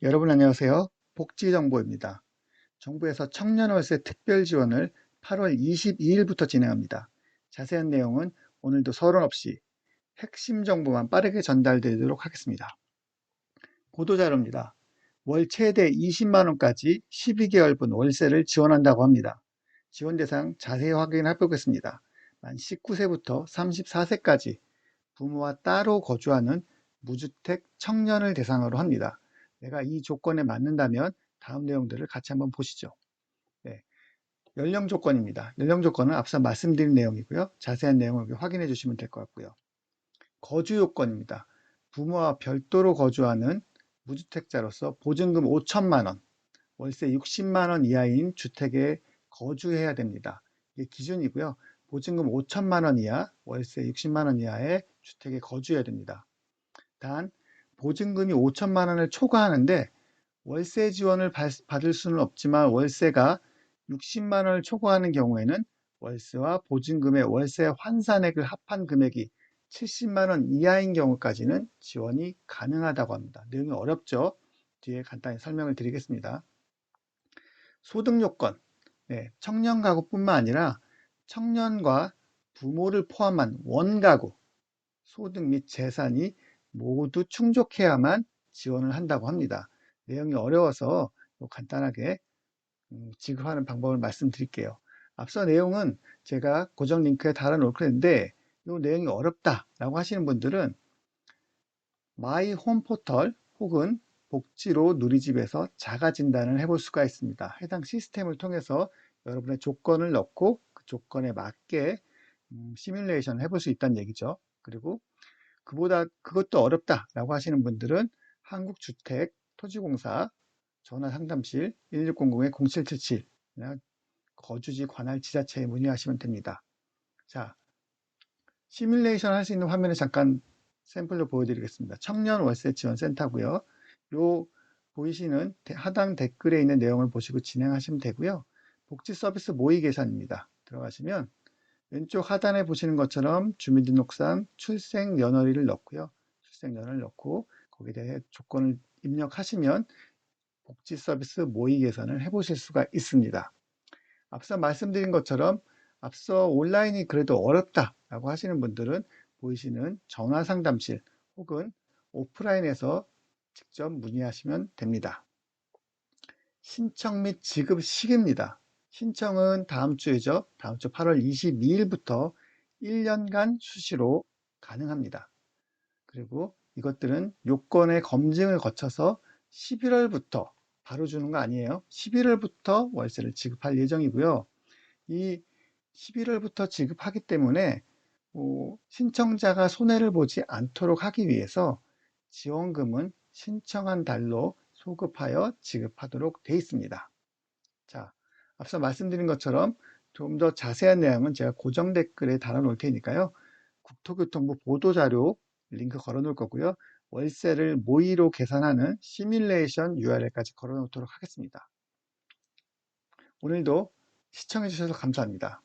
여러분 안녕하세요. 복지정보입니다. 정부에서 청년월세 특별 지원을 8월 22일부터 진행합니다. 자세한 내용은 오늘도 서론 없이 핵심 정보만 빠르게 전달되도록 하겠습니다. 보도자료입니다. 월 최대 20만원까지 12개월분 월세를 지원한다고 합니다. 지원 대상 자세히 확인해 보겠습니다. 만 19세부터 34세까지 부모와 따로 거주하는 무주택 청년을 대상으로 합니다. 내가 이 조건에 맞는다면 다음 내용들을 같이 한번 보시죠. 네. 연령 조건입니다. 연령 조건은 앞서 말씀드린 내용이고요. 자세한 내용을 확인해 주시면 될 것 같고요. 거주 요건입니다. 부모와 별도로 거주하는 무주택자로서 보증금 5천만 원, 월세 60만 원 이하인 주택에 거주해야 됩니다. 이게 기준이고요. 보증금 5천만 원 이하, 월세 60만 원 이하의 주택에 거주해야 됩니다. 단 보증금이 5천만 원을 초과하는데 월세 지원을 받을 수는 없지만 월세가 60만 원을 초과하는 경우에는 월세와 보증금의 월세 환산액을 합한 금액이 70만 원 이하인 경우까지는 지원이 가능하다고 합니다. 내용이 어렵죠? 뒤에 간단히 설명을 드리겠습니다. 소득 요건, 네, 청년 가구뿐만 아니라 청년과 부모를 포함한 원가구, 소득 및 재산이 모두 충족해야만 지원을 한다고 합니다. 내용이 어려워서 간단하게 음, 지급하는 방법을 말씀드릴게요. 앞서 내용은 제가 고정 링크에 달아놓고 했는데 이 내용이 어렵다라고 하시는 분들은 마이 홈 포털 혹은 복지로 누리집에서 자가 진단을 해볼 수가 있습니다. 해당 시스템을 통해서 여러분의 조건을 넣고 그 조건에 맞게 음, 시뮬레이션을 해볼 수 있다는 얘기죠. 그리고 그보다 그것도 어렵다라고 하시는 분들은 한국주택 토지공사 전화 상담실 1600-0777 거주지 관할 지자체에 문의하시면 됩니다. 자, 시뮬레이션 할 수 있는 화면을 잠깐 샘플로 보여드리겠습니다. 청년 월세 지원 센터고요. 요 보이시는 하단 댓글에 있는 내용을 보시고 진행하시면 되고요. 복지 서비스 모의 계산입니다. 들어가시면 왼쪽 하단에 보시는 것처럼 주민등록상 출생 연월일을 넣고요. 출생 연월을 넣고 거기에 대해 조건을 입력하시면 복지 서비스 모의 계산을 해보실 수가 있습니다. 앞서 말씀드린 것처럼 앞서 온라인이 그래도 어렵다라고 하시는 분들은 보이시는 전화 상담실 혹은 오프라인에서 직접 문의하시면 됩니다. 신청 및 지급 시기입니다. 신청은 다음 주에죠. 다음 주 8월 22일부터 1년간 수시로 가능합니다. 그리고 이것들은 요건의 검증을 거쳐서 11월부터 바로 주는 거 아니에요. 11월부터 월세를 지급할 예정이고요. 이 11월부터 지급하기 때문에 뭐 신청자가 손해를 보지 않도록 하기 위해서 지원금은 신청한 달로 소급하여 지급하도록 되어 있습니다. 자, 앞서 말씀드린 것처럼 좀 더 자세한 내용은 제가 고정 댓글에 달아 놓을 테니까요. 국토교통부 보도자료 링크 걸어 놓을 거고요. 월세를 모의로 계산하는 시뮬레이션 URL까지 걸어 놓도록 하겠습니다. 오늘도 시청해 주셔서 감사합니다.